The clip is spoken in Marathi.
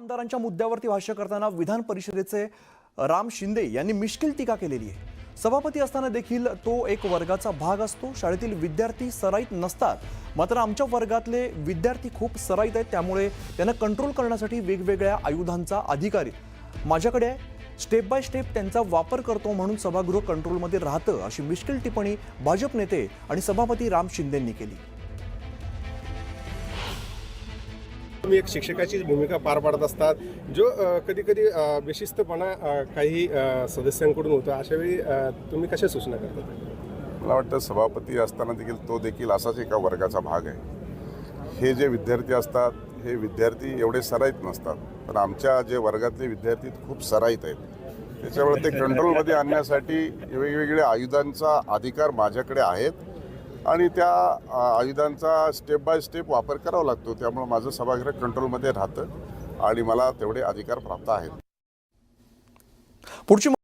आमदारांच्या मुद्द्यावरती भाष्य करताना विधान परिषदेचे राम शिंदे यांनी मिश्किल टीका केलेली आहे. सभापती असताना देखील तो एक वर्गाचा भाग असतो. शाळेतील विद्यार्थी सराईत नसतात. मात्र आमच्या वर्गातले विद्यार्थी खूप सराईत आहेत. त्यामुळे त्यांना कंट्रोल करण्यासाठी वेगवेगळ्या आयुधांचा अधिकारी माझ्याकडे स्टेप बाय स्टेप त्यांचा वापर करतो म्हणून सभागृह कंट्रोलमध्ये राहतं अशी मिश्किल टिप्पणी भाजप नेते आणि सभापती राम शिंदेंनी केली. तुम्ही एक शिक्षकाची भूमिका पार पाडत असतात. जो कधी कधी बेशिस्तपणा काही सदस्यांकडून होतो अशा वेळी तुम्ही कशा सूचना करतात मला वाटतं सभापती असताना देखील तो देखील असाच एका वर्गाचा भाग आहे. हे जे विद्यार्थी असतात हे विद्यार्थी एवढे सराईत नसतात. पण आमच्या जे वर्गातले विद्यार्थी खूप सराईत आहेत. त्याच्यामुळे ते कंट्रोलमध्ये आणण्यासाठी वेगवेगळ्या आयुधांचा अधिकार माझ्याकडे आहेत. आणि त्या आयुधांचा स्टेप बाय स्टेप वापर करावा लागतो. त्यामुळे माझं सभागृह कंट्रोलमध्ये राहतं आणि मला तेवढे अधिकार प्राप्त आहेत. पुढची